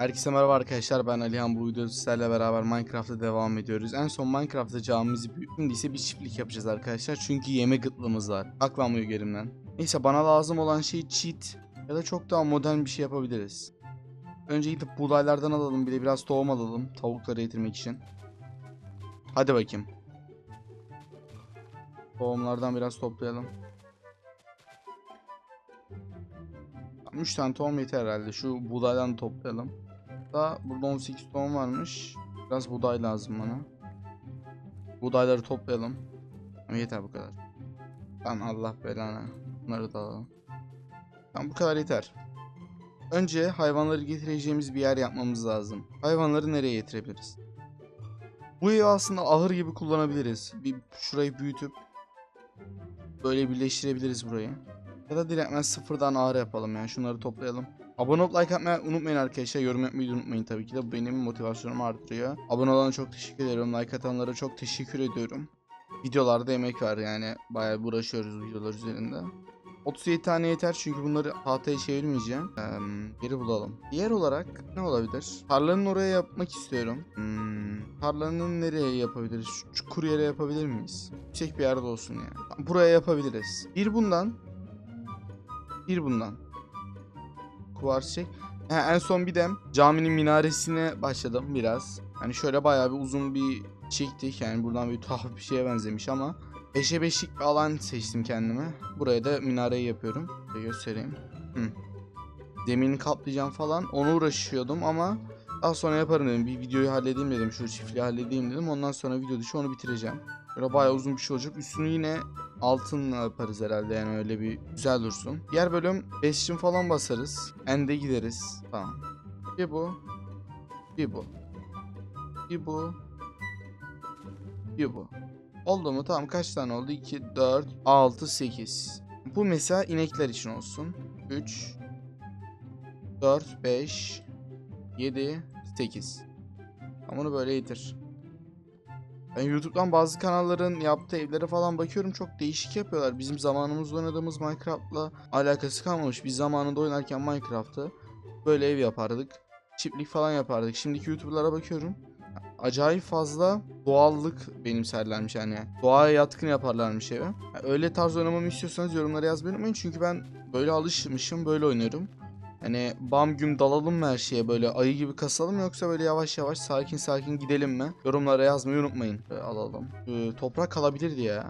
Herkese merhaba arkadaşlar ben Alihan bu videoda sizlerle beraber Minecraft'ta devam ediyoruz. En son Minecraft'ta camimizi ise bir çiftlik yapacağız arkadaşlar çünkü yeme gıtlığımız var. Aklanmıyor gerimden. Neyse bana lazım olan şey cheat ya da çok daha modern bir şey yapabiliriz. Önce gidip buğdaylardan alalım bir de biraz tohum alalım tavukları yedirmek için. Hadi bakayım. Tohumlardan biraz toplayalım. 3 tane tohum yeter herhalde. Şu buğdaydan toplayalım. Da burada 18 tohum varmış. Biraz buğday lazım bana. Buğdayları toplayalım. Ama yeter bu kadar. Tamam Allah belanı. Bunları da alalım. Tamam bu kadar yeter. Önce hayvanları getireceğimiz bir yer yapmamız lazım. Hayvanları nereye getirebiliriz? Bu evi aslında ahır gibi kullanabiliriz. Bir şurayı büyütüp böyle birleştirebiliriz burayı. Ya da direktmen sıfırdan ağrı yapalım yani şunları toplayalım. Abone olup like atmayı unutmayın arkadaşlar. Yorum yapmayı unutmayın tabii ki de. Bu benim motivasyonumu artırıyor. Abone olana çok teşekkür ediyorum. Like atanlara çok teşekkür ediyorum. Videolarda emek var yani. Bayağı uğraşıyoruz videolar üzerinde. 37 tane yeter çünkü bunları tahtaya çevirmeyeceğim. Ee, biri bulalım. Diğer olarak ne olabilir? Tarlanın oraya yapmak istiyorum. Hmm, tarlanın nereye yapabiliriz? Şu çukur yere yapabilir miyiz? Yüksek bir yerde olsun yani. Buraya yapabiliriz. Bir bundan. Bir bundan. Kuvars çek. Ha, en son bir de caminin minaresine başladım biraz. Hani şöyle bayağı bir uzun bir çektik. Yani buradan bir tuhaf bir şeye benzemiş ama 5'e 5'lik bir alan seçtim kendime. Buraya da minareyi yapıyorum. Şöyle göstereyim. Hı. Zeminini kaplayacağım falan. Ona uğraşıyordum ama daha sonra yaparım dedim. Bir videoyu halledeyim dedim. Şu çiftliği halledeyim dedim. Ondan sonra video dışı onu bitireceğim. Böyle bayağı uzun bir şey olacak. Üstünü yine altınla yaparız herhalde yani öyle bir güzel dursun. Diğer bölüm 5 için falan basarız. End'e gideriz. Tamam. Bir bu. Bir bu. Bir bu. Bir bu. Oldu mu? Tamam kaç tane oldu? 2, 4, 6, 8. Bu mesela inekler için olsun. 3, 4, 5, 7, 8. Tamam bunu böyle yedir. Ben YouTube'dan bazı kanalların yaptığı evlere falan bakıyorum çok değişik yapıyorlar. Bizim zamanımızda oynadığımız Minecraft'la alakası kalmamış. Biz zamanında oynarken Minecraft'ı böyle ev yapardık. Çiftlik falan yapardık. Şimdiki YouTuber'lara bakıyorum. Acayip fazla doğallık benimserlermiş yani. Doğaya yatkın yaparlarmış evi. Yani öyle tarz oynamamı istiyorsanız yorumlara yazmayı unutmayın. Çünkü ben böyle alışmışım böyle oynuyorum. Hani bam güm dalalım mı her şeye böyle ayı gibi kasalım yoksa böyle yavaş yavaş sakin sakin gidelim mi? Yorumlara yazmayı unutmayın. Böyle alalım. Ee, toprak kalabilirdi ya.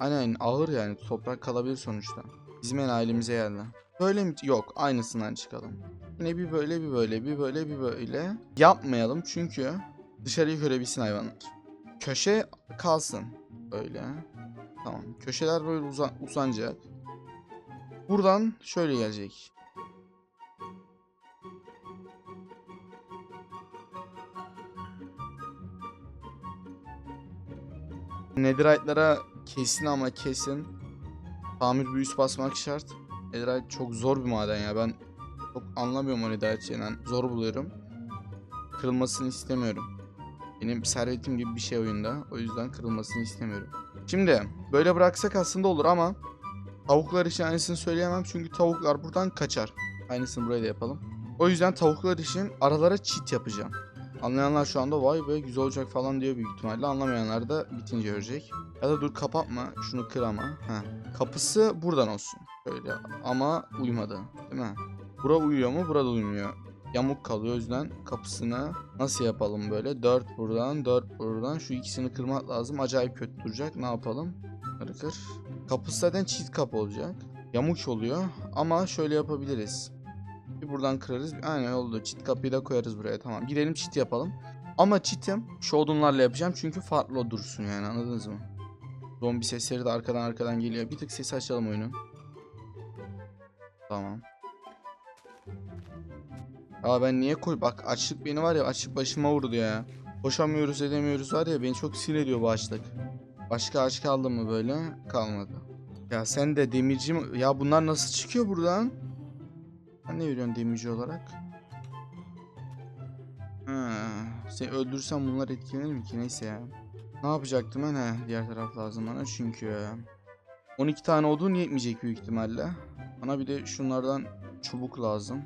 Aynen ağır yani toprak kalabilir sonuçta. Bizim en ailemize geldi. Böyle mi? Yok aynısından çıkalım. Yine bir böyle bir böyle bir böyle bir böyle. Yapmayalım çünkü dışarıyı görebilsin hayvanlar. Köşe kalsın. Böyle. Tamam. Köşeler böyle uza- uzanacak. Buradan şöyle gelecek. Netherite'lara kesin ama kesin tamir büyüsü basmak şart. Netherite çok zor bir maden ya. Ben çok anlamıyorum o Netherite şeyinden. Zor buluyorum. Kırılmasını istemiyorum. Benim servetim gibi bir şey oyunda. O yüzden kırılmasını istemiyorum. Şimdi böyle bıraksak aslında olur ama tavuklar için aynısını söyleyemem. Çünkü tavuklar buradan kaçar. Aynısını buraya da yapalım. O yüzden tavuklar için aralara çit yapacağım. Anlayanlar şu anda vay be güzel olacak falan diyor büyük ihtimalle. Anlamayanlar da bitince görecek. Ya da dur kapatma. Şunu kır ama. Heh. Kapısı buradan olsun. Böyle ama uymadı. Değil mi? Bura uyuyor mu? Burada uymuyor. Yamuk kalıyor o yüzden kapısını nasıl yapalım böyle? 4 buradan 4 buradan. Şu ikisini kırmak lazım. Acayip kötü duracak. Ne yapalım? Kır kır. Kapısı zaten çift kapı olacak. Yamuk oluyor ama şöyle yapabiliriz. Bir buradan kırarız. Aynen oldu. Çit kapıyı da koyarız buraya. Tamam. Gidelim çit yapalım. Ama çitim şu yapacağım çünkü farklı o dursun yani anladınız mı? Zombi sesleri de arkadan arkadan geliyor. Bir tık sesi açalım oyunun. Tamam. Aa ben niye koy... Bak açlık beni var ya açlık başıma vurdu ya. Koşamıyoruz edemiyoruz var ya beni çok sinir ediyor bu açlık. Başka aç kaldı mı böyle? Kalmadı. Ya sen de demirci mi? Ya bunlar nasıl çıkıyor buradan? Sen ne veriyorsun demirci olarak? Ha, seni öldürsem bunlar etkilenir mi ki? Neyse ya. Ne yapacaktım ben? He, diğer taraf lazım bana çünkü 12 tane odun yetmeyecek büyük ihtimalle. Bana bir de şunlardan çubuk lazım.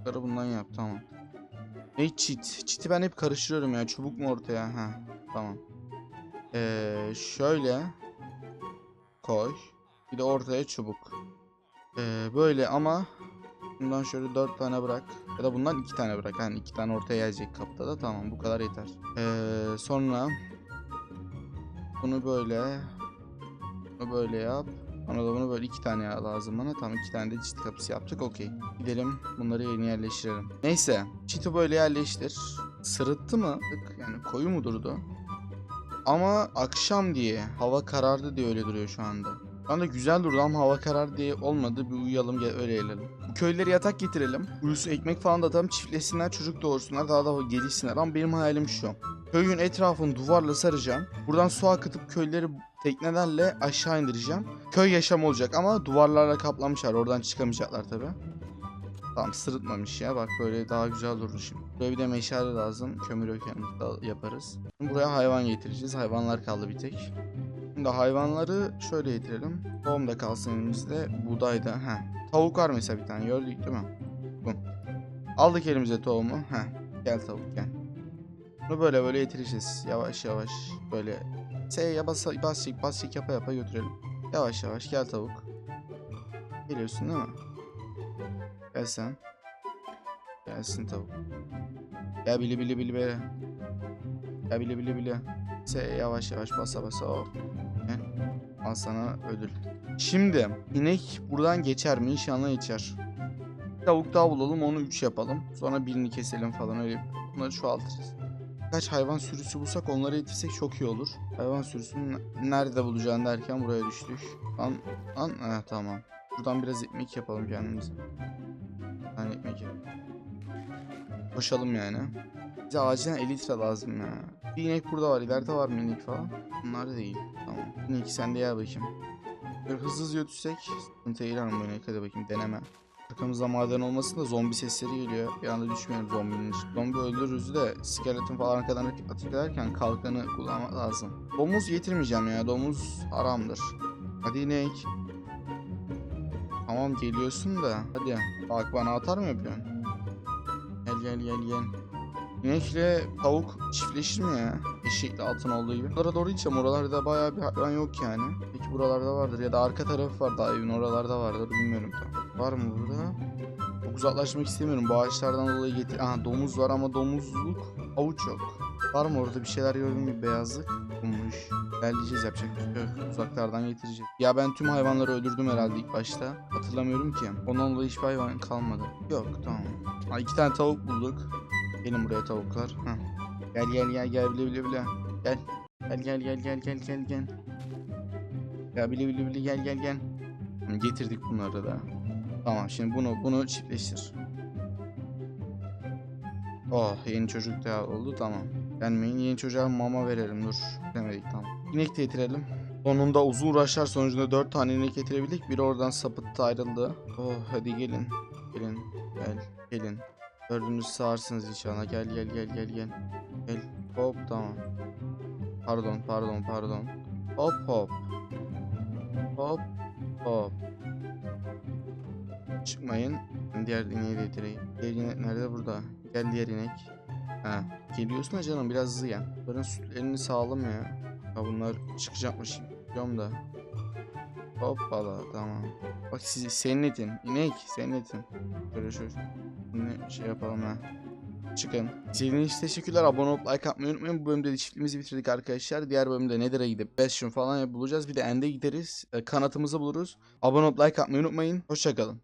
Bunları bundan yap tamam. Ne çit? Çiti ben hep karıştırıyorum ya. Çubuk mu ortaya? Ha, tamam. Ee, şöyle koy. Bir de ortaya çubuk. Ee, böyle ama bundan şöyle dört tane bırak. Ya da bundan iki tane bırak. Yani iki tane ortaya gelecek kapıda da tamam. Bu kadar yeter. Ee, sonra bunu böyle bunu böyle yap. Sonra da bunu böyle iki tane lazım bana. Tamam iki tane de çit kapısı yaptık. Okey. Gidelim bunları yeni yerleştirelim. Neyse. Çiti böyle yerleştir. Sırıttı mı? Yani koyu mu durdu? Ama akşam diye hava karardı diye öyle duruyor şu anda. Şu anda güzel durdu ama hava karardı diye olmadı. Bir uyuyalım gel öyle gelelim. Köylere yatak getirelim. Uyusu ekmek falan da atalım. Çiftleşsinler çocuk doğursunlar. Daha da gelişsinler. Ama benim hayalim şu. Köyün etrafını duvarla saracağım. Buradan su akıtıp köyleri teknelerle aşağı indireceğim. Köy yaşam olacak ama duvarlarla kaplamışlar. Oradan çıkamayacaklar tabi. Tamam sırıtmamış ya bak böyle daha güzel durur şimdi. Buraya bir de meşale lazım. Kömür da yaparız. Buraya hayvan getireceğiz. Hayvanlar kaldı bir tek. Şimdi hayvanları şöyle getirelim. Tohum da kalsın elimizde. Buğday da. Heh. Tavuk var mesela bir tane gördük değil mi? Bu. Aldık elimize tohumu. Heh. Gel tavuk gel. Bunu böyle böyle getireceğiz. Yavaş yavaş böyle. S'ye bas bas bas yapa yapa götürelim. Yavaş yavaş gel tavuk. Geliyorsun değil mi? Gel sen. Gelsin tavuk. Gel bili bili bili bili. Gel bili bili bili. S yavaş yavaş basa basa hop. Al sana ödül. Şimdi inek buradan geçer mi? İnşallah geçer. Bir Tavuk daha bulalım onu 3 yapalım. Sonra birini keselim falan öyle. Bunları çoğaltırız. Kaç hayvan sürüsü bulsak onları yetirsek çok iyi olur. Hayvan sürüsünü nerede bulacağını derken buraya düştük. Lan lan ha, tamam. Buradan biraz ekmek yapalım kendimize. Yani ekmek yapalım. Koşalım yani. Bize acilen 50 litre lazım ya. Bir inek burada var. İleride var mı inek falan? Bunlar değil. Tamam. İnek sen de gel bakayım. Böyle hızlı hızlı götürsek sıkıntı değil ama bu. Hadi bakayım deneme. Arkamızda maden olmasın da zombi sesleri geliyor. Bir anda düşmeyelim zombinin. Zombi öldürürüz de skeleton falan arkadan atık ederken kalkanı kullanmak lazım. Domuz getirmeyeceğim ya. Domuz haramdır. Hadi inek. Tamam geliyorsun da. Hadi. Bak bana atar mı yapıyorsun? Gel gel gel. İnekle tavuk çiftleşir mi ya? Eşekle altın olduğu gibi. Buralara doğru gideceğim. Oralarda bayağı bir hayvan yok yani. Peki buralarda vardır ya da arka tarafı var daha evin oralarda vardır bilmiyorum tam. Var mı burada? Çok uzaklaşmak istemiyorum. Bu ağaçlardan dolayı getir... Aha domuz var ama domuzluk avuç yok. Var mı orada bir şeyler gördüm bir beyazlık? Bulmuş. Ilerleyeceğiz yapacak şey. Uzaklardan getireceğiz. Ya ben tüm hayvanları öldürdüm herhalde ilk başta. Hatırlamıyorum ki. Ondan dolayı hiçbir hayvan kalmadı. Yok tamam. Ha iki tane tavuk bulduk. Gelin buraya tavuklar. Heh. Gel gel gel gel bile bile bile. Gel. Gel gel gel gel gel gel gel. Ya bile bile bile gel gel gel. Hı, Getirdik bunları da. Tamam şimdi bunu bunu çiftleştir. Oh yeni çocuk da oldu tamam. Gelmeyin yeni çocuğa mama verelim dur. Demedik tamam. İnek de getirelim. Sonunda uzun uğraşlar sonucunda 4 tane inek getirebildik. Biri oradan sapıttı ayrıldı. Oh hadi gelin. Gelin. Gel. Gelin. Dördünüz sağırsınız inşallah. Gel gel gel gel gel. Gel. Hop tamam. Pardon pardon pardon. Hop hop. Hop hop. Çıkmayın. Diğer ineği de getireyim. Diğer inek nerede burada? Gel diğer inek. Ha. Geliyorsun da canım biraz hızlı gel. Bunların sütlerini sağlam ya. Ya bunlar çıkacakmış. Biliyorum da. Hoppala tamam. Bak siz, senin etin. İnek senin etin. Şöyle şöyle. Şimdi şey yapalım ha. Çıkın. İzlediğiniz için teşekkürler. Abone olup like atmayı unutmayın. Bu bölümde de çiftliğimizi bitirdik arkadaşlar. Diğer bölümde Nether'a gidip Bastion falan bulacağız. Bir de End'e gideriz. E, kanatımızı buluruz. Abone olup like atmayı unutmayın. Hoşçakalın.